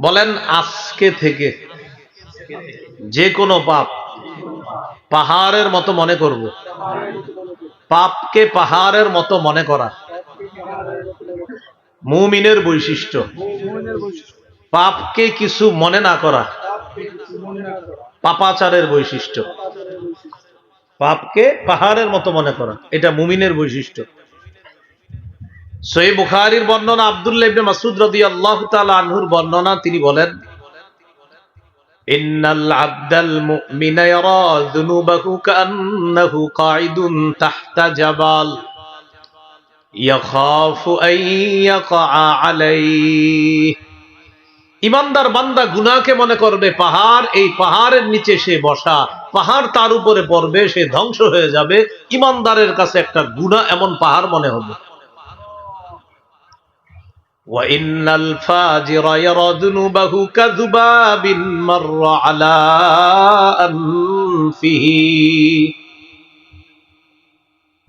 বলেন, আজকে থেকে যে কোনো পাপ পাহাড়ের মতো মনে করব। পাপকে পাহাড়ের মতো মনে করা। মুমিনের বৈশিষ্ট্য। পাপকে কিছু মনে না করা। পাপাচারের বৈশিষ্ট্য। পাপকে পাহাড়ের মতো মনে করা। এটা মুমিনের বৈশিষ্ট্য। সই বুখারির বর্ণনা আব্দুল্লাহ ইবনে মাসুদ রাদিয়াল্লাহু তাআলা আনহুর বর্ণনা, তিনি বলেন, ইন্নাল আবদাল মুমিনা ইয়ারা যুনুবাহু কান্নাহু কাঈদুন তাহতা জাবাল, ইয়াখাফু আন ইয়াকা আলাইহি। ইমানদার বান্দা গুনাহকে মনে করবে, পাহাড়, এই পাহাড়ের নিচে সে বসা, পাহাড় তার উপরে পড়বে, সে ধ্বংস হয়ে যাবে। ইমানদারের কাছে একটা গুনাহ এমন পাহাড় মনে হবে। وإن الفاجر يرى ذنوبه كذباب مر على أنفه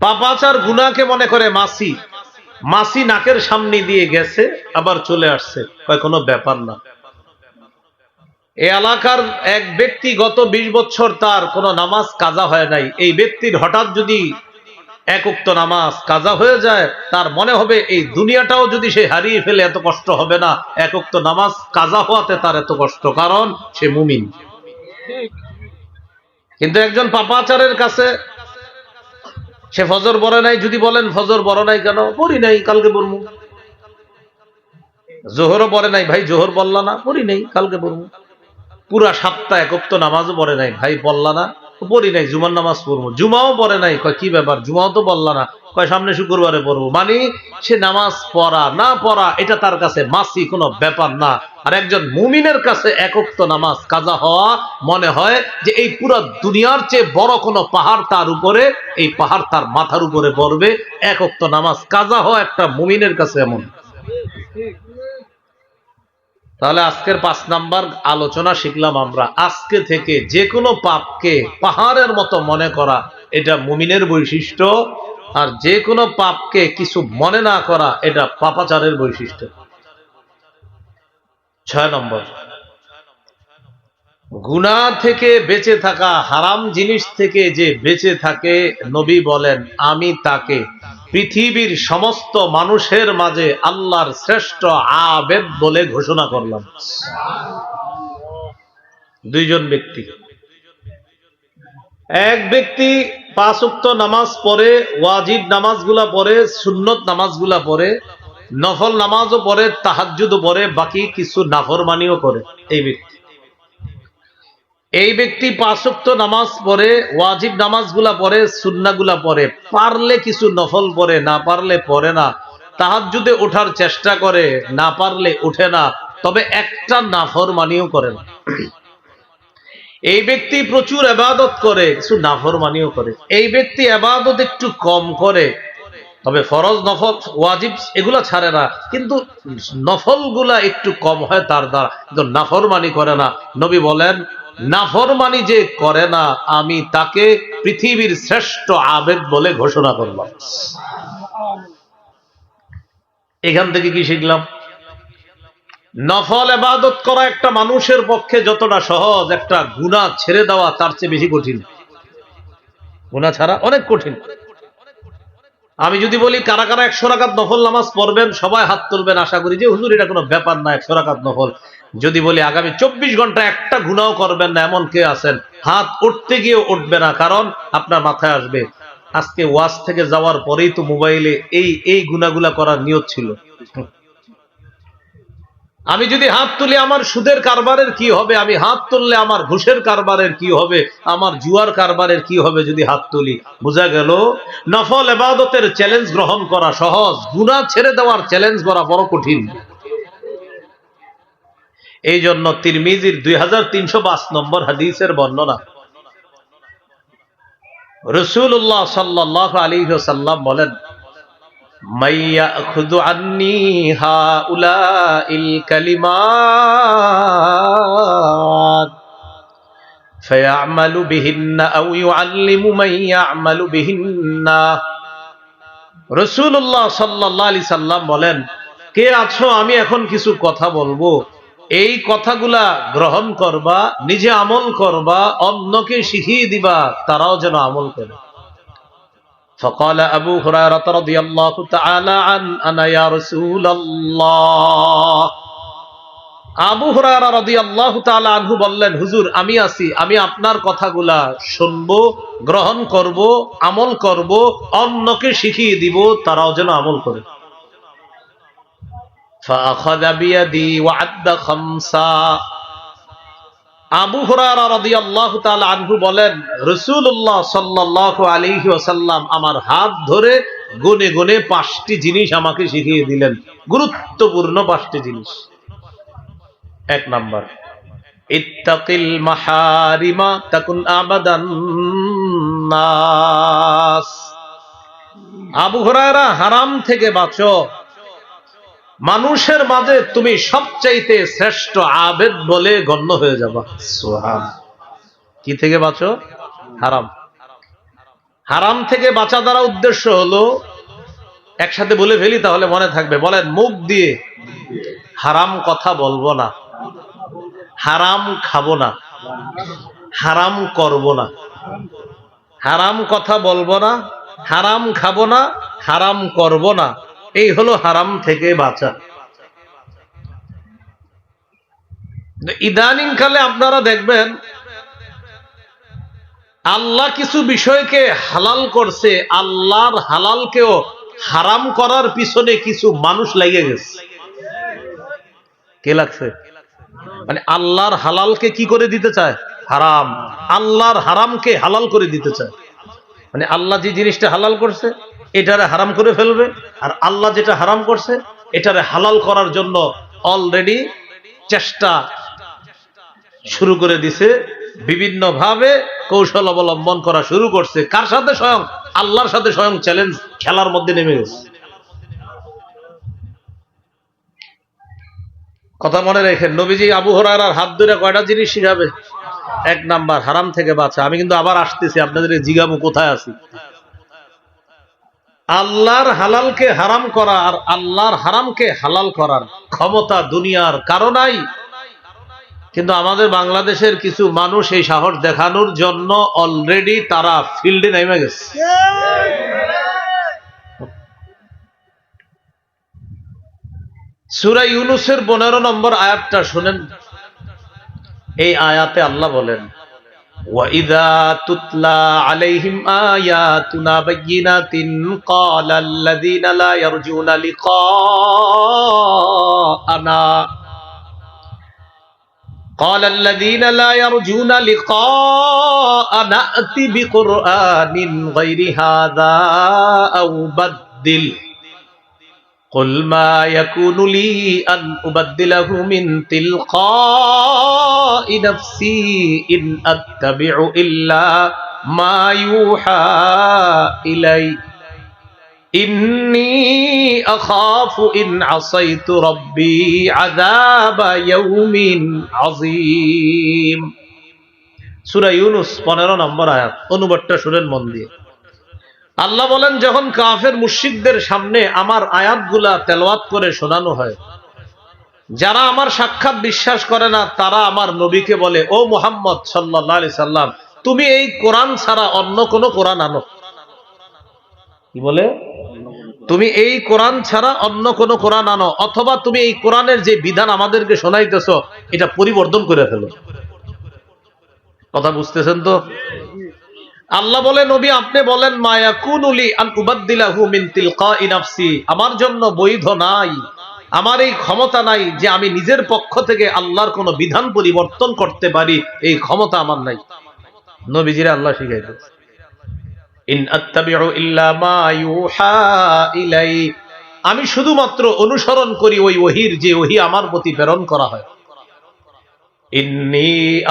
পাপাচার গুনাকে মনে করে মাসি মাসি নাকের সামনে দিয়ে গেছে আবার চলে আসছে কয় কোনো ব্যাপার না এ এলাকার এক ব্যক্তি গত বিশ বছর তার কোনো নামাজ কাজা হয় নাই এই ব্যক্তির হঠাৎ যদি এক উক্ত নামাজ কাজা হয়ে যায়, তার মনে হবে এই দুনিয়াটাও যদি সে হারিয়ে ফেলে, এত কষ্ট হবে না। এক উক্ত নামাজ কাজা হওয়াতে তার এত কষ্ট, কারণ সে মুমিন। কিন্তু একজন পাপাচারের কাছে সে ফজর বড় নাই, যদি বলেন ফজর বড় নাই কেন? পড়ি নাই, কালকে পড়মু জোহরও পড়ে নাই, ভাই জোহর বললা না? পড়ি নাই, কালকে পড়মু পুরা সপ্তাহ একক্ত নামাজও পড়ে নাই, ভাই বললা না। পড়ি নাই, জুমার নামাজ পড়ব। জুমাও পড়ে নাই, কয়, কি ব্যাপার? জুমাও তো বললা না। কয়, সামনে শুক্রবারে পড়ব। মানে সে নামাজ পড়া, না পড়া, এটা তার কাছে মাসি কোনো ব্যাপার না। আর একজন মুমিনের কাছে একক্ত নামাজ কাজা হওয়া মনে হয় যে এই পুরো দুনিয়ার চেয়ে বড় কোনো পাহাড় তার উপরে, এই পাহাড় তার মাথার উপরে পড়বে। একক্ত নামাজ কাজা হওয়া একটা মুমিনের কাছে এমন। তাহলে আজকের পাঁচ নাম্বার আলোচনা শিখলাম আমরা। আজকে থেকে যে কোনো পাপকে পাহাড়ের মতো মনে করা, এটা মুমিনের বৈশিষ্ট্য। আর যে কোনো পাপকে কিছু মনে না করা, এটা পাপাচারের বৈশিষ্ট্য। ছয় নম্বর। গুণা থেকে বেঁচে থাকা, হারাম জিনিস থেকে যে বেঁচে থাকে, নবী বলেন, আমি তাকে পৃথিবীর সমস্ত মানুষের মাঝে আল্লাহর শ্রেষ্ঠ আবেদ বলে ঘোষণা করলাম। দুইজন ব্যক্তি। এক ব্যক্তি পাঁচ উক্ত নামাজ পড়ে, ওয়াজিব নামাজগুলা পড়ে, সুন্নত নামাজগুলা পড়ে, নফল নামাজও পড়ে, তাহাজ্জুদও পড়ে, বাকি কিছু নাফরমানিও করে। এই ব্যক্তি। এই ব্যক্তি পাঁচক্ত নামাজ পড়ে, ওয়াজিব নামাজগুলা পড়ে, সুন্নাগুলা পড়ে। পারলে কিছু নফল পড়ে, না পারলে পড়ে না। তাহাজ্জুদে ওঠার চেষ্টা করে, না পারলে উঠে না। তবে একটা নাফর মানিও করে না। এই ব্যক্তি প্রচুর আবাদত করে, কিছু নাফর মানিও করে। এই ব্যক্তি আবাদত একটু কম করে। তবে ফরজ, নফল, ওয়াজিব এগুলা ছাড়ে না। কিন্তু নফলগুলা একটু কম হয় তার দ্বারা। কিন্তু নাফরমানি করে না। নবী বলেন নাফরমানি যে করে না, আমি তাকে পৃথিবীর শ্রেষ্ঠ আবেদ বলে ঘোষণা করলাম। এখান থেকে কি শিখলাম? নফল এবাদত করা একটা মানুষের পক্ষে যতটা সহজ, একটা গুণা ছেড়ে দেওয়া তার চেয়ে বেশি কঠিন। গুণা ছাড়া অনেক কঠিন। আমি যদি বলি, কারা কারা একশো রাকাত নফল নামাজ পড়বেন, সবাই হাত তুলবেন, আশা করি যে হুজুর, এটা কোনো ব্যাপার না, একশো রাকাত নফল। যদি বলি আগামী চব্বিশ ঘণ্টা একটা গুণাও করবেন না, এমন কে আছেন, হাত উঠতে গিয়ে উঠবে না, কারণ আপনার মাথায় আসবে, আজকে ওয়াজ থেকে যাওয়ার পরেই তো মোবাইলে এই এই গুণাগুলা করার নিয়ত ছিল। আমি যদি হাত তুলি আমার সুদের কারবারের কি হবে? আমি হাত তুললে আমার ঘুষের কারবারের কি হবে? আমার জুয়ার কারবারের কি হবে যদি হাত তুলি? বোঝা গেল? নফল এবাদতের চ্যালেঞ্জ গ্রহণ করা সহজ গুণা ছেড়ে দেওয়ার চ্যালেঞ্জ করা বড় কঠিন। এই জন্য তিরমিজির দুই হাজার তিনশো পাঁচ নম্বর হাদিসের বর্ণনা। রসুল্লাহ সাল্লাহ আলী সাল্লাম বলেন রসুল্লাহ সাল্লাহ আলি সাল্লাম বলেন, কে আছো আমি এখন কিছু কথা বলব? এই কথাগুলা গ্রহণ করবা নিজে আমল করবা অন্যকে শিখিয়ে দিবা তারাও যেন আমল করে فقال أبو هريرة رضي الله تعالى عن أنا يا رسول الله আবু হুরায়রা রাদিয়াল্লাহু তাআলা আনহু বললেন হুজুর আমি আছি আমি আপনার কথাগুলা শুনবো গ্রহণ করব আমল করব অন্যকে শিখিয়ে দিব তারাও যেন আমল করে فأخذ بيدي وعد خمسا আবু হুরায়রা রাদিয়াল্লাহু তাআলা আনহু বলেন রাসূলুল্লাহ সাল্লাল্লাহু আলাইহি ওয়াসাল্লাম আমার হাত ধরে গুনে গুনে পাঁচটি জিনিস আমাকে শিখিয়ে দিলেন গুরুত্বপূর্ণ পাঁচটি জিনিস এক নাম্বার ইত্তাকিল মাহারিমা তাকুন আবাদান নাস আবু হুরায়রা হারাম থেকে বাঁচো মানুষের মাঝে তুমি সবচাইতে শ্রেষ্ঠ আবেদ বলে গণ্য হয়ে যাবা। সুবহান। কি থেকে বাঁচো? হারাম। হারাম থেকে বাঁচা দ্বারা উদ্দেশ্য হলো, একসাথে বলে ফেলি তাহলে মনে থাকবে। বলেন, মুখ দিয়ে হারাম কথা বলব না। হারাম খাব না। হারাম করব না। হারাম কথা বলব না। হারাম খাব না। হারাম করব না। এই হলো হারাম থেকে বাঁচা। ইদানিং কালে আপনারা দেখবেন, আল্লাহ কিছু বিষয়কে হালাল করছে, আল্লাহর হালালকেও হারাম করার পিছনে কিছু মানুষ লেগে গেছে। কে লাগছে? মানে আল্লাহর হালালকে কি করে দিতে চায়? হারাম। আল্লাহর হারামকে হালাল করে দিতে চায়। মানে আল্লাহ যে জিনিসটা হালাল করছে এটারে হারাম করে ফেলবে। আর আল্লাহ যেটা হারাম করছে, এটারে হালাল করার জন্য অলরেডি চেষ্টা শুরু করে দিছে। বিভিন্ন ভাবে কৌশল অবলম্বন করা শুরু করছে। কার সাথে স্বয়ং? আল্লাহর সাথে স্বয়ং চ্যালেঞ্জ খেলার মধ্যে নেমে গেছে। কথা মনে রেখেন, নবীজি আবু হরার হাত ধরে কয়টা জিনিস শিখাবে? এক নাম্বার, হারাম থেকে বাঁচা। আমি কিন্তু আবার আসতেছি, আপনাদের জিগামু কোথায় আছি? আল্লাহর হালালকে হারাম করা আর আল্লাহর হারামকে হালাল করার ক্ষমতা দুনিয়ার কারণাই কিন্তু আমাদের বাংলাদেশের কিছু মানুষ এই সাহস দেখানোর জন্য অলরেডি তারা ফিল্ডে নেমে গেছে। সুরা ইউনুসের পনেরো নম্বর আয়াতটা শুনেন। এই আয়াতে আল্লাহ বলেন وَإِذَا تُتْلَى عَلَيْهِمْ آيَاتُنَا بَيِّنَاتٍ قَالَ الَّذِينَ لَا يَرْجُونَ لِقَاءَنَا قال الذين لا يرجون لقاءنا ائت بقرآن غير هذا أو بدل قل ما يكون لي أن أبدله من تلقاء نفسي إن أتبع إلا ما يوحى إلي إني أخاف إن عصيت ربي عذاب يوم عظيم সুরা ইউনুস পনেরো নম্বর আয়াত অনুবাদটা শুনেন মন দিয়ে আল্লাহ বলেন, যখন কাফের মুশিকদের সামনে আমার আয়াতগুলা তেলাওয়াত করে শোনানো হয়, যারা আমার সাক্ষাৎ বিশ্বাস করে না, তারা আমার নবীকে বলে, ও মুহাম্মদ সাল্লাহ আলি সাল্লাম, তুমি এই কোরআন ছাড়া অন্য কোন কোরআন আনো। কি বলে? তুমি এই কোরআন ছাড়া অন্য কোন কোরআন আনো, অথবা তুমি এই কোরআনের যে বিধান আমাদেরকে শোনাইতেছ, এটা পরিবর্তন করে ফেলো। কথা বুঝতেছেন তো? আল্লাহ বলে, নবী, আপনি বলেন মায়া কুনুলি আন উবাদ্দিলাহু মিন তিলকাই নাফসি। আমার জন্য বৈধ নাই। আমার এই ক্ষমতা নাই যে আমি নিজের পক্ষ থেকে আল্লাহর কোন বিধান পরিবর্তন করতে পারি। এই ক্ষমতা আমার নাই। নবীজিরা আল্লাহ শিখাই ইন আত্তাবিউ ইল্লা মা ইউহা ইলাই। আমি শুধুমাত্র অনুসরণ করি ওই ওহির যে ওহি আমার প্রতি প্রেরণ করা হয়। আমি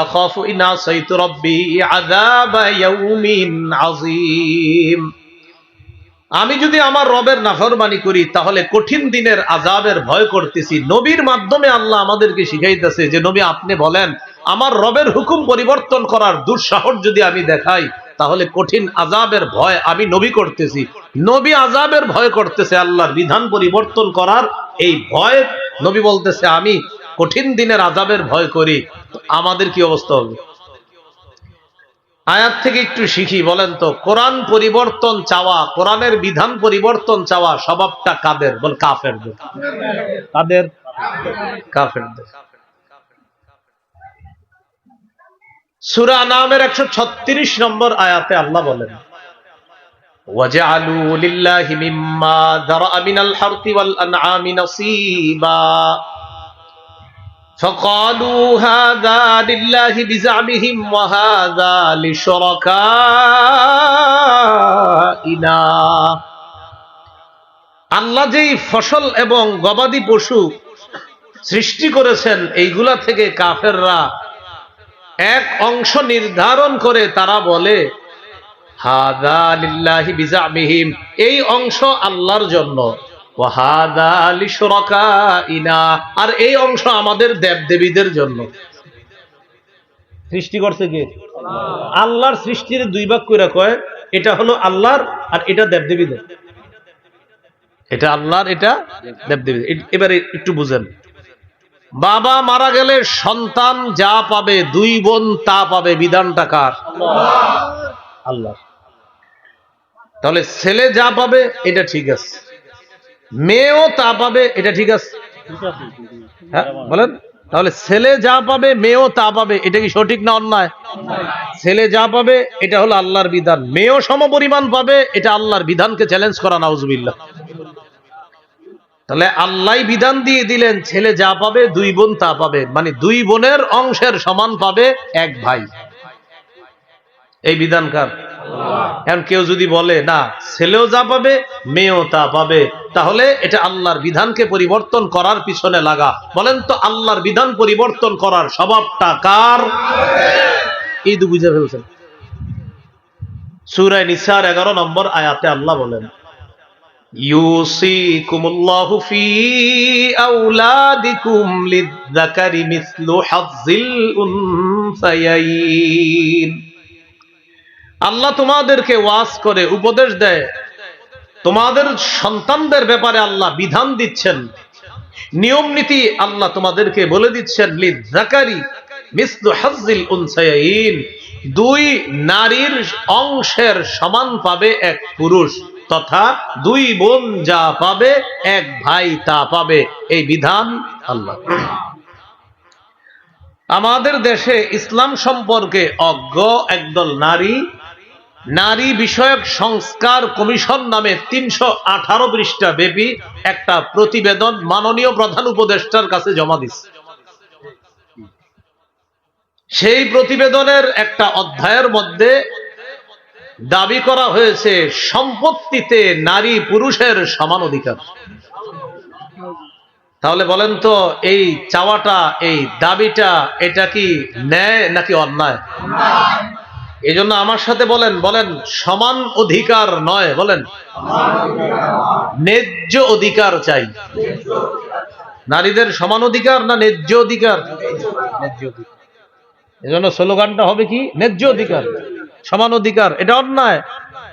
যদি আমার রবের নাফরমানি করি, তাহলে কঠিন দিনের আজাবের ভয় করতেছি। নবীর মাধ্যমে আল্লাহ আমাদেরকে শিখাইতেছে যে, নবী আপনি বলেন, আমার রবের হুকুম পরিবর্তন করার দুঃসাহস যদি আমি দেখাই, তাহলে কঠিন আজাবের ভয় আমি নবী করতেছি। নবী আজাবের ভয় করতেছে আল্লাহর বিধান পরিবর্তন করার এই ভয়, নবী বলতেছে, আমি কঠিন দিনের আজাবের ভয় করি তো আমাদের কি অবস্থা হবে আয়াত থেকে একটু শিখি বলেন তো কোরআন পরিবর্তন চাওয়া কোরআনের বিধান পরিবর্তন চাওয়া স্বভাবটা কাদের বল কাফেরদের কাদের কাফেরদের সুরা নামের একশো ছত্রিশ নম্বর আয়াতে আল্লাহ বলেন وجعلوا لله مما ذرأ من الحرث والأنعام نصيبا فقالوا هذا لله بزعمهم وهذا لشركائنا আল্লাহ যেই ফসল এবং গবাদি পশু সৃষ্টি করেছেন এইগুলা থেকে কাফেররা এক অংশ নির্ধারণ করে তারা বলে হাদা লিল্লাহি বিজামিহিম এই অংশ আল্লাহর জন্য ওয়াহাদা লিশুরাকাইনা আর এই অংশ আমাদের দেবদেবীদের জন্য। সৃষ্টি করছে কে? আল্লাহর সৃষ্টির দুই ভাগ কইরা কয় এটা হলো আল্লাহর আর এটা দেবদেবীদের। এটা আল্লাহর এটা দেবদেবীদের। এ- এবারে একটু বুঝেন। বাবা মারা গেলে সন্তান যা পাবে দুই বোন তা পাবে বিধানটা কার? আল্লাহ। তাহলে ছেলে যা পাবে এটা ঠিক আছে। মেয়েও তা পাবে, এটা ঠিক আছে। হ্যাঁ বলেন। তাহলে ছেলে যা পাবে, মেয়েও তা পাবে, এটা কি সঠিক না অন্যায়? ছেলে যা পাবে, এটা হলো আল্লাহর বিধান। মেয়েও সমপরিমাণ পাবে, এটা আল্লাহর বিধানকে চ্যালেঞ্জ করা, নাউজুবিল্লাহ। তাহলে আল্লাহ বিধান দিয়ে দিলেন, ছেলে যা পাবে, দুই বোন তা পাবে। মানে দুই বোনের অংশের সমান পাবে এক ভাই। এই বিধান কার? এখন কেউ যদি বলে না ছেলেও যা পাবে মেয়েও তা পাবে তাহলে এটা আল্লাহর বিধানকে পরিবর্তন করার পিছনে লাগা বলেন তো আল্লাহর বিধান পরিবর্তন করার স্বভাবটা কার এই তো বুঝে ফেলছেন সুরায় নিসার এগারো নম্বর আয়াতে আল্লাহ বলেন يوصيكم الله في أولادكم للذكر مثل حظ الأنثيين আল্লাহ তোমাদেরকে ওয়াজ করে, উপদেশ দেয়। তোমাদের সন্তানদের ব্যাপারে আল্লাহ বিধান দিচ্ছেন। নিয়ম নীতি আল্লাহ তোমাদেরকে বলে দিচ্ছেন দুই নারীর অংশের সমান পাবে এক পুরুষ, তথা দুই বোন যা পাবে, এক ভাই তা পাবে। এই বিধান আল্লাহ। আমাদের দেশে ইসলাম সম্পর্কে অজ্ঞ একদল নারী নারী বিষয়ক সংস্কার কমিশন নামে তিনশো আঠারো পৃষ্ঠা ব্যাপী একটা প্রতিবেদন মাননীয় প্রধান উপদেষ্টার কাছে জমা দিচ্ছে সেই প্রতিবেদনের একটা অধ্যায়ের মধ্যে দাবি করা হয়েছে, সম্পত্তিতে নারী পুরুষের সমান অধিকার। তাহলে বলেন তো, এই চাওয়াটা, এই দাবিটা, এটা কি ন্যায় নাকি অন্যায়? এই জন্য আমার সাথে বলেন বলেন, সমান অধিকার নয়, বলেন। ন্যায্য অধিকার চাই। নারীদের সমান অধিকার না ন্যায্য অধিকার? ন্যায্য অধিকার। এই জন্য স্লোগানটা হবে কি? ন্যায্য অধিকার। সমান অধিকার। এটা অন্যায়।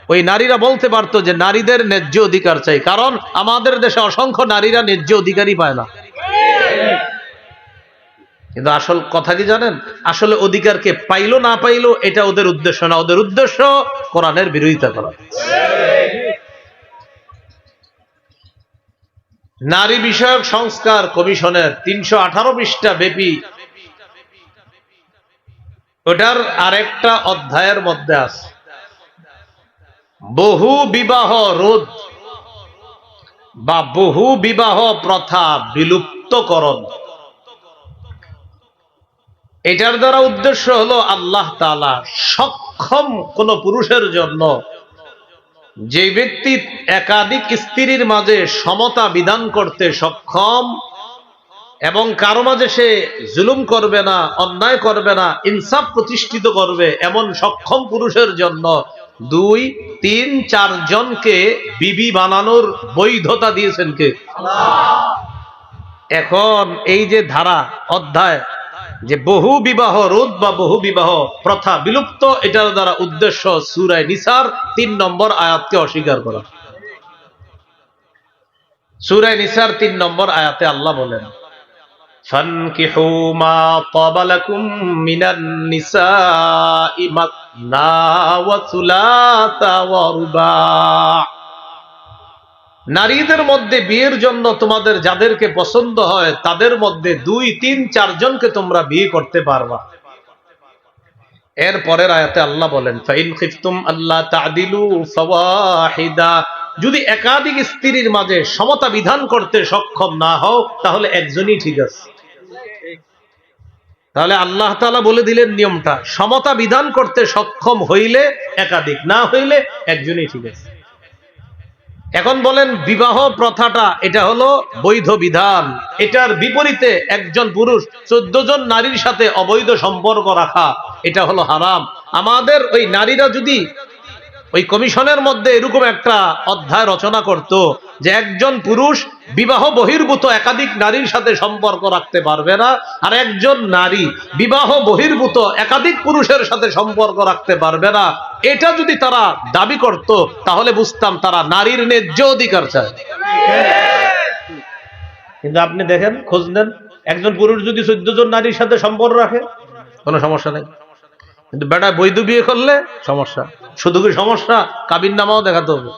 ওই নারীরা বলতে পারতো যে, নারীদের ন্যায্য অধিকার চাই। কারণ আমাদের দেশে অসংখ্য নারীরা ন্যায্য অধিকারই পায় না। কিন্তু আসল কথা কি জানেন? আসলে অধিকারকে পাইলো না পাইলো, এটা ওদের উদ্দেশ্য না। ওদের উদ্দেশ্য কোরআনের বিরোধিতা করা। নারী বিষয়ক সংস্কার কমিশনের তিনশো আঠারো পৃষ্ঠা ব্যাপী। ওটার আরেকটা অধ্যায়ের মধ্যে আছে। বহু বিবাহ রোধ বা বহু বিবাহ প্রথা বিলুপ্তকরণ। এটার দ্বারা উদ্দেশ্য হলো আল্লাহ তালা সক্ষম কোন পুরুষের জন্য যে ব্যক্তি একাধিক স্ত্রীর মাঝে সমতা বিধান করতে সক্ষম এবং কারও মাঝে সে জুলুম করবে না অন্যায় করবে না ইনসাফ প্রতিষ্ঠিত করবে এমন সক্ষম পুরুষের জন্য দুই তিন চার জনকে বিবি বানানোর বৈধতা দিয়েছেন কে? এখন এই যে ধারা অধ্যায় যে বহু বিবাহ রোধ বা বহু বিবাহ প্রথা বিলুপ্ত এটার দ্বারা উদ্দেশ্য সুরায় নিসার তিন নম্বর আয়াতকে অস্বীকার করা সুরায় নিসার তিন নম্বর আয়াতে আল্লাহ বলেন فانكحوا ما طاب لكم من النساء مثنى وثلاث ورباع নারীদের মধ্যে বিয়ের জন্য তোমাদের যাদেরকে পছন্দ হয়, তাদের মধ্যে দুই, তিন, চারজনকে তোমরা বিয়ে করতে পারবা। এর পরের আয়াতে আল্লাহ বলেন, ফাইন খিফতুম আল্লাহ তাদিলু ফাওয়াহিদা। যদি একাধিক স্ত্রীর মাঝে সমতা বিধান করতে সক্ষম না হও, তাহলে একজনই ঠিক আছে। তাহলে আল্লাহ তাআলা বলে দিলেন নিয়মটা, সমতা বিধান করতে সক্ষম হইলে একাধিক, না হইলে একজনই ঠিক আছে। এখন বলেন বিবাহ প্রথাটা, এটা হলো বৈধ বিধান। এটার বিপরীতে একজন পুরুষ চোদ্দ জন নারীর সাথে অবৈধ সম্পর্ক রাখা, এটা হলো হারাম। আমাদের ওই নারীরা যদি ওই কমিশনের মধ্যে এরকম একটা অধ্যায় রচনা করত যে একজন পুরুষ বিবাহ বহির্ভূত একাধিক নারীর সাথে সম্পর্ক রাখতে পারবে না আর একজন নারী বিবাহ বহির্ভূত একাধিক পুরুষের সাথে সম্পর্ক রাখতে পারবে না। এটা যদি তারা দাবি করত তাহলে বুঝতাম তারা নারীর ন্যায্য অধিকার চায়। কিন্তু আপনি দেখেন খোঁজ নেন একজন পুরুষ যদি চোদ্দ জন নারীর সাথে সম্পর্ক রাখে কোনো সমস্যা নেই। কিন্তু বেটা বৈধ বিয়ে করলে সমস্যা। শুধু কি সমস্যা? কাবির নামাও দেখাতে হবে।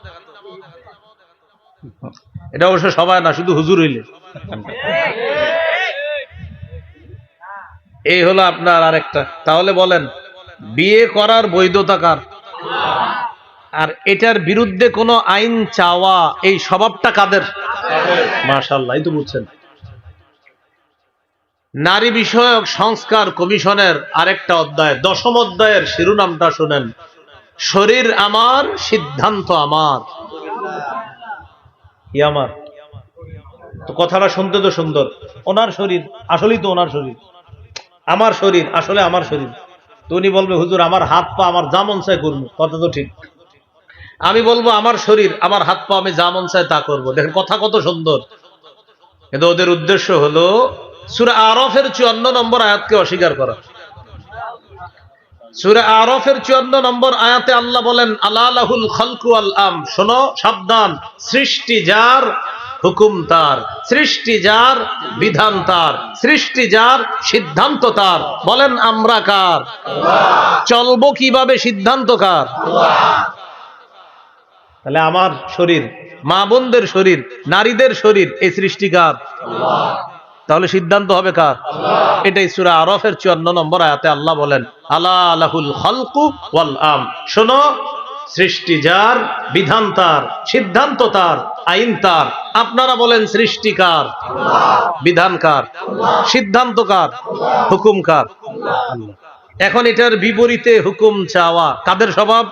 এটা অবশ্য সবাই না, শুধু হুজুর হইলে। এই হলো আপনার আরেকটা। তাহলে বলেন, বিয়ে করার বৈধতা কার? আর এটার বিরুদ্ধে কোনো আইন চাওয়া, এই স্বভাবটা কাদের? মাশাল্লাহ এই তো বুঝছেন। নারী বিষয়ক সংস্কার কমিশনের আরেকটা অধ্যায় দশম অধ্যায়ের শিরোনামটা শুনেন। শরীর আমার সিদ্ধান্ত আমার। কি আমার? তো কথাটা শুনতে তো সুন্দর। ওনার শরীর আসলেই তো ওনার শরীর। আমার শরীর আসলে আমার শরীর। তো উনি বলবে হুজুর আমার হাত পা আমার যা মন চায় করব। কথা তো ঠিক। আমি বলব আমার শরীর আমার হাত পা আমি যা মন চায় তা করব। দেখেন কথা কত সুন্দর। কিন্তু ওদের উদ্দেশ্য হলো সুরা আরফের চুয়ান্ন নম্বর আয়াতকে অস্বীকার করা। সুরা আরফের চুয়ান্ন নম্বর আয়াতে আল্লাহ বলেন আলাহুল খলকু আল আম। শোনো, সাবধান, সৃষ্টি যার হুকুম তার, সৃষ্টি যার বিধান তার, সৃষ্টি যার সিদ্ধান্ত তার। বলেন, আমরা কার? চলবো কীভাবে, সিদ্ধান্ত কার? তাহলে আমার শরীর, মা বোনদের শরীর, নারীদের শরীর, এই সৃষ্টিকার তাহলে সিদ্ধান্ত হবে কার? এটাই সুরা আরফের চুয়ান্ন নম্বর আয়াতে আল্লাহ বলেন আল্লাহ আলাহুল ওয়াল আম। শোনো সৃষ্টি যার বিধান তার সিদ্ধান্ত তার আইন তার। আপনারা বলেন সৃষ্টিকার বিধানকার সিদ্ধান্তকার হুকুমকার। এখন এটার বিপরীতে হুকুম চাওয়া কাদের স্বভাব?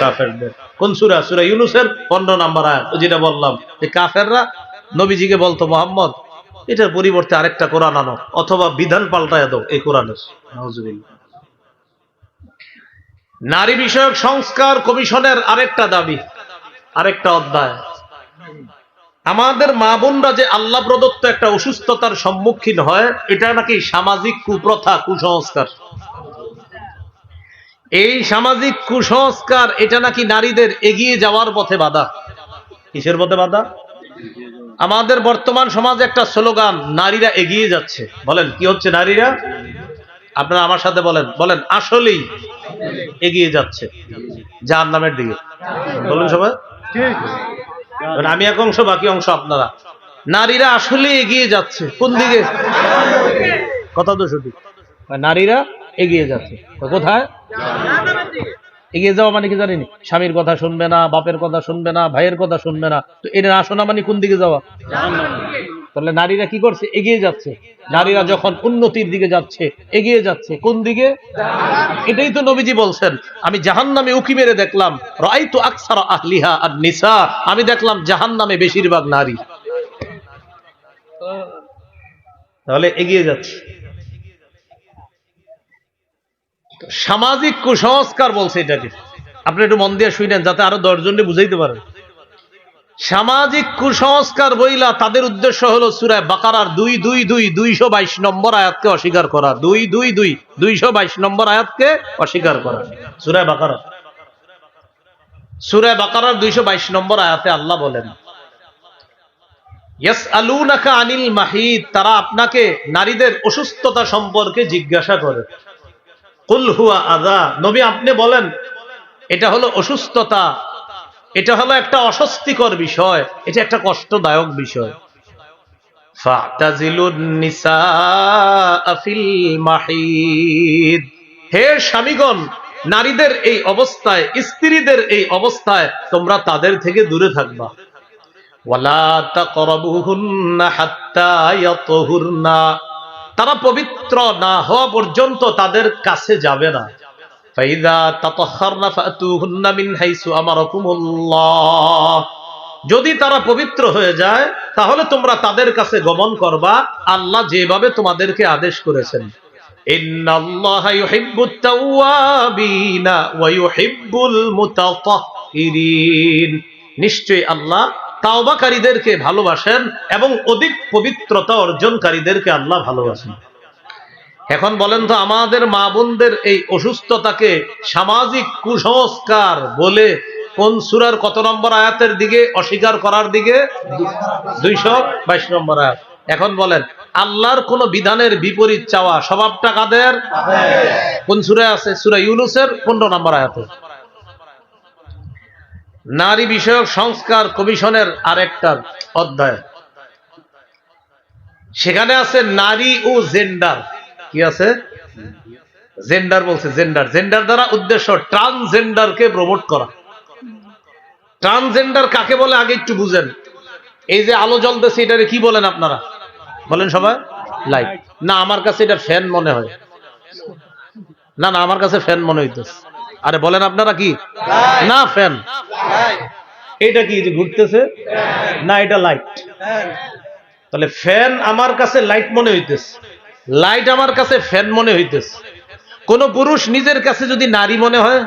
কাফেরদের। কোন সুরা? সুরা ইউনুসের পনেরো নাম্বার আয়াত যেটা বললাম যে কাফেররা নবীজিকে বলতো মোহাম্মদ এটার পরিবর্তে আরেকটা কোরআন আনো, অথবা বিধান পাল্টায় দাও এই কোরআনের। নারী বিষয়ক সংস্কার কমিশনের আরেকটা দাবি, আরেকটা অধ্যায়। আমাদের মা বোনরা যে আল্লাহ প্রদত্ত একটা অসুস্থতার সম্মুখীন হয়, এটা নাকি সামাজিক কুপ্রথা, কুসংস্কার? এই সামাজিক কুসংস্কার, এটা নাকি নারীদের এগিয়ে যাওয়ার পথে বাধা? কিসের পথে বাধা? আমাদের বর্তমান সমাজে একটা স্লোগান, নারীরা এগিয়ে যাচ্ছে। বলেন, কি হচ্ছে নারীরা? আপনারা আমার সাথে বলেন বলেন, আসলেই এগিয়ে যাচ্ছে। যার নামের দিকে। বলুন সবাই। আমি এক অংশ, বাকি অংশ আপনারা। নারীরা আসলে এগিয়ে যাচ্ছে। কোন দিকে? কথা তো সঠিক। নারীরা এগিয়ে যাচ্ছে। কোথায়? এগিয়ে যাওয়া মানে কি জানিনি? স্বামীর কথা শুনবে না, বাপের কথা শুনবে না, ভাইয়ের কথা শুনবে না। তো এটা না শোনা মানে কোন দিকে যাওয়া? তাহলে নারীরা কি করছে? এগিয়ে যাচ্ছে। নারীরা যখন উন্নতির দিকে যাচ্ছে, এগিয়ে যাচ্ছে। কোন দিকে? এটাই তো নবীজি বলছেন। আমি জাহান নামে উকি মেরে দেখলাম রাই তো আকসার আহলিহা আর নিসা আমি দেখলাম জাহান নামে বেশিরভাগ নারী। তাহলে এগিয়ে যাচ্ছে। সামাজিক কুসংস্কার বলছে এটাকে আপনি একটু মন দিয়ে শুনেন, যাতে আরও দশজনকে বুঝাইতে পারেন। সামাজিক কুসংস্কার বইলা তাদের উদ্দেশ্য হলো সুরায় বাকারার দুই দুই দুই, দুইশো বাইশ নম্বর আয়াতকে অস্বীকার করা। দুই দুই দুই, দুইশো বাইশ নম্বর আয়াতকে অস্বীকার করা। সুরায় বাকারা। সুরায় বাকারার দুইশো বাইশ নম্বর আয়াতে আল্লাহ বলেন ইয়াস আনিল মাহিদ তারা আপনাকে নারীদের অসুস্থতা সম্পর্কে জিজ্ঞাসা করে। কুল হুয়া আদা নবী, আপনি বলেন, এটা হলো অসুস্থতা, এটা হলো একটা অস্বস্তিকর বিষয়, এটা একটা কষ্টদায়ক বিষয়। হে স্বামীগণ, নারীদের এই অবস্থায়, স্ত্রীদের এই অবস্থায় তোমরা তাদের থেকে দূরে থাকবা। ওয়ালা তাকরাবুহুন্না হাত্তা ইয়াতহুরনা। তারা পবিত্র না হওয়া পর্যন্ত তাদের কাছে যাবে না। যদি তারা পবিত্র হয়ে যায়, তাহলে তোমরা তাদের কাছে গমন করবা, আল্লাহ যেভাবে তোমাদেরকে আদেশ করেছেন। নিশ্চয়ই আল্লাহ তাওবাকারীদেরকে ভালোবাসেন এবং অধিক পবিত্রতা অর্জনকারীদেরকে আল্লাহ ভালোবাসেন। এখন বলেন তো আমাদের মা বোনদের এই অসুস্থতাকে সামাজিক কুসংস্কার বলে কোন সুরার কত নম্বর আয়াতের দিকে অস্বীকার করার দিকে? দুইশো বাইশ নম্বর আয়াত। এখন বলেন আল্লাহর কোন বিধানের বিপরীত চাওয়া স্বভাবটা কাদের? কোন সুরায় আছে? সুরা ইউনুসের পনেরো নম্বর আয়াতে। নারী বিষয়ক সংস্কার কমিশনের আরেকটা অধ্যায়। সেখানে আছে নারী ও জেন্ডার কি আছে? জেন্ডার বলছে জেন্ডার জেন্ডার দ্বারা উদ্দেশ্য ট্রান্সজেন্ডারকে প্রমোট করা। ট্রান্সজেন্ডার কাকে বলে? আগে একটু বুঝেন। এই যে আলো জ্বলতেছে, এটারে কি বলেন আপনারা? বলেন সবাই। লাইট না, আমার কাছে এটা ফ্যান মনে হয়। না না, আমার কাছে ফ্যান মনে হইতেছে। আরে বলেন আপনারা কি? না ফ্যান এটা কি যে ঘুরতেছে? না এটা লাইট তাহলে ফ্যান আমার কাছে লাইট মনে হইতেছে। লাইট আমার কাছে ফ্যান মনে হইতেছে। কোন পুরুষ নিজের কাছে যদি নারী মনে হয়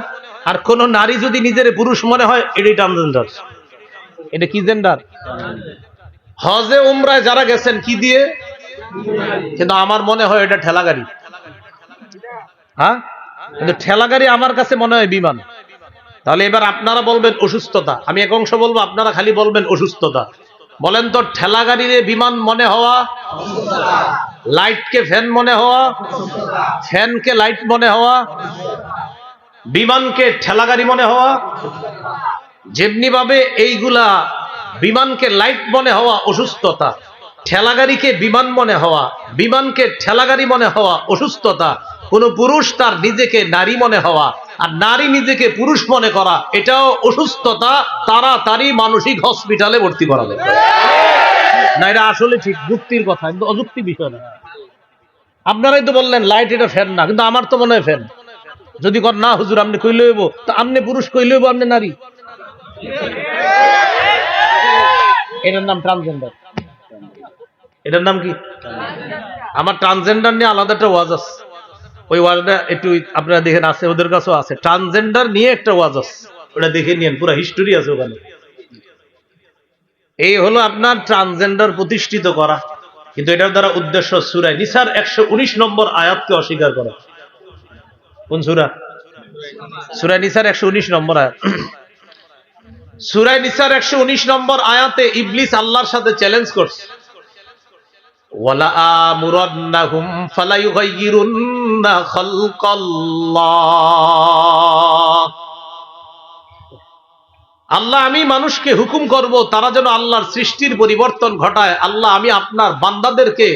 আর কোন নারী যদি নিজের পুরুষ মনে হয় এটাই ট্রান্সজেন্ডার এটা কি জেন্ডার হজে উমরায় যারা গেছেন কি দিয়ে? কিন্তু আমার মনে হয় এটা ঠেলা গাড়ি হ্যাঁ? কিন্তু ঠেলা গাড়ি আমার কাছে মনে হয় বিমান। তাহলে এবার আপনারা বলবেন অসুস্থতা। আমি এক অংশ বলব, আপনারা খালি বলবেন অসুস্থতা। বলেন তো, ঠেলা গাড়িরে বিমান মনে হওয়া? লাইটকে ফ্যান মনে হওয়া? ফ্যানকে লাইট মনে হওয়া? বিমানকে ঠেলা গাড়ি মনে হওয়া? যেমনি ভাবে এইগুলা বিমানকে লাইট মনে হওয়া অসুস্থতা ঠেলাগাড়িকে বিমান মনে হওয়া, বিমানকে ঠেলাগাড়ি মনে হওয়া অসুস্থতা কোন পুরুষ তার নিজেকে নারী মনে হওয়া আর নারী নিজেকে পুরুষ মনে করা, এটাও অসুস্থতা তাড়াতাড়ি মানসিক হসপিটালে ভর্তি করা যাবে না, এটা আসলে ঠিক, যুক্তির কথা কিন্তু অযুক্তি বিষয় না। আপনারাই তো বললেন লাইট এটা ফ্যান না, কিন্তু আমার তো মনে হয় ফ্যান যদি কর, না, হুজুর, আপনি কই লইব? তা আপনি পুরুষ কই লইব, আপনি নারী? এটার নাম ট্রান্সজেন্ডার এটার নাম কি? আমার ট্রান্সজেন্ডার নিয়ে আলাদা একটা ওয়াজ আছে। ওই ওয়াজটা একটু আপনারা দেখেন আছে, ওদের কাছেও আছে। ট্রান্সজেন্ডার নিয়ে একটা ওয়াজ আছে। ওটা দেখে নিয়েন, পুরো হিস্টোরি আছে ওখানে। এই হলো আপনার ট্রান্সজেন্ডার প্রতিষ্ঠিত করা। কিন্তু এটার দ্বারা উদ্দেশ্য সুরায় নিসার একশো উনিশ নম্বর আয়াতকে অস্বীকার করা। কোন সুরা? সুরায় নিসার একশো উনিশ নম্বর আয়াত। সুরায় নিসার একশো উনিশ নম্বর আয়াতে ইবলিস আল্লাহর সাথে চ্যালেঞ্জ করছে। আল্লাহ আমি মানুষকে হুকুম করব, তারা যেন আল্লাহর সৃষ্টির পরিবর্তন ঘটায়। আল্লাহ আমি আপনার বান্দাদেরকে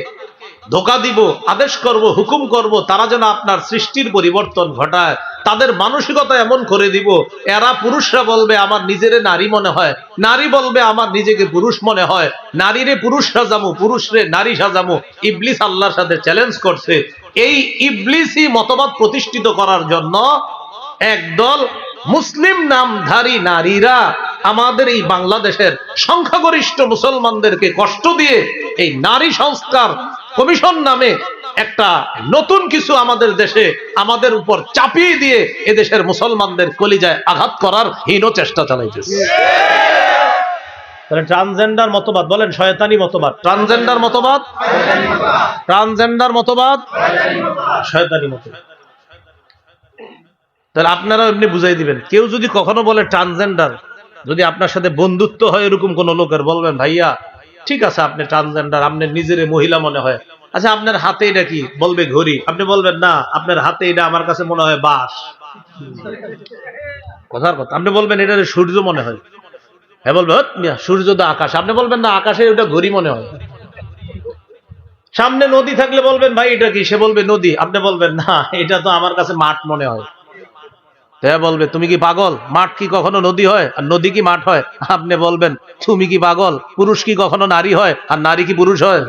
ধোকা দিব, আদেশ করব, হুকুম করব, তারা যেন আপনার সৃষ্টির পরিবর্তন ঘটায়। তাদের মানসিকতা এমন করে দিব, এরা পুরুষরা বলবে, আমার নিজেরে নারী মনে হয়। নারী বলবে, আমার নিজেকে পুরুষ মনে হয়। নারীরে পুরুষ সাজামু, পুরুষরে নারী সাজামু। ইবলিস আল্লাহর সাথে চ্যালেঞ্জ করছে। এই ইবলিসই মতবাদ প্রতিষ্ঠিত করার জন্য একদল মুসলিম নামধারী নারীরা আমাদের এই বাংলাদেশের সংখ্যাগরিষ্ঠ মুসলমানদেরকে কষ্ট দিয়ে এই নারী সংস্কার কমিশন নামে একটা নতুন কিছু আমাদের দেশে আমাদের উপর চাপিয়ে দিয়ে এদেশের মুসলমানদের কলিজায় আঘাত করার হীন চেষ্টা চালাইতেছে। তাহলে ট্রান্সজেন্ডার মতবাদ বলেন শয়তানি মতবাদ। ট্রান্সজেন্ডার মতবাদ? ট্রান্সজেন্ডার মতবাদ? শয়তানি মতবাদ। তাহলে আপনারা এমনি বুঝাই দিবেন। কেউ যদি কখনো বলে ট্রান্সজেন্ডার যদি আপনার সাথে বন্ধুত্ব হয় এরকম কোন লোকের বলবেন ভাইয়া ঠিক আছে আপনি ট্রান্সজেন্ডার আপনার নিজের মহিলা মনে হয়। আচ্ছা আপনার হাতে এটা কি? বলবে ঘড়ি। আপনি বলবেন, না, আপনার হাতে এটা আমার কাছে মনে হয় বাস কথার কথা। আপনি বলবেন এটা সূর্য মনে হয়। হ্যাঁ বলবে সূর্য তো আকাশ। আপনি বলবেন, না, আকাশে ওটা ঘড়ি মনে হয়। সামনে নদী থাকলে বলবেন, ভাই, এটা কি? সে বলবে, নদী। আপনি বলবেন, না, এটা তো আমার কাছে মাঠ মনে হয়। হ্যাঁ বলবে, তুমি কি পাগল? মাঠ কি কখনো নদী হয়? আর নদী কি মাঠ হয়? আপনি বলবেন, তুমি কি পাগল? পুরুষ কি কখনো নারী হয়? আর নারী কি পুরুষ হয়?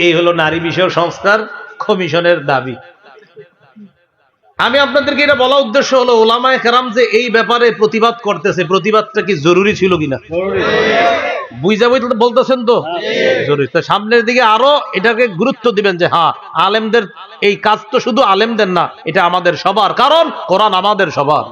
এই হলো নারী বিষয়ক সংস্কার কমিশনের দাবি। আমি আপনাদেরকে এটা বলা উদ্দেশ্য হলো, ওলামায় কেরাম যে এই ব্যাপারে প্রতিবাদ করতেছে, প্রতিবাদটা কি জরুরি ছিল কিনা? বুঝা বুঝতে বলতেছেন তো সামনের দিকে আরও এটাকে গুরুত্ব দিবেন যে হ্যাঁ আলেমদের এই কাজ তো শুধু আলেমদের না, এটা আমাদের সবার, কারণ কোরআন আমাদের সবার।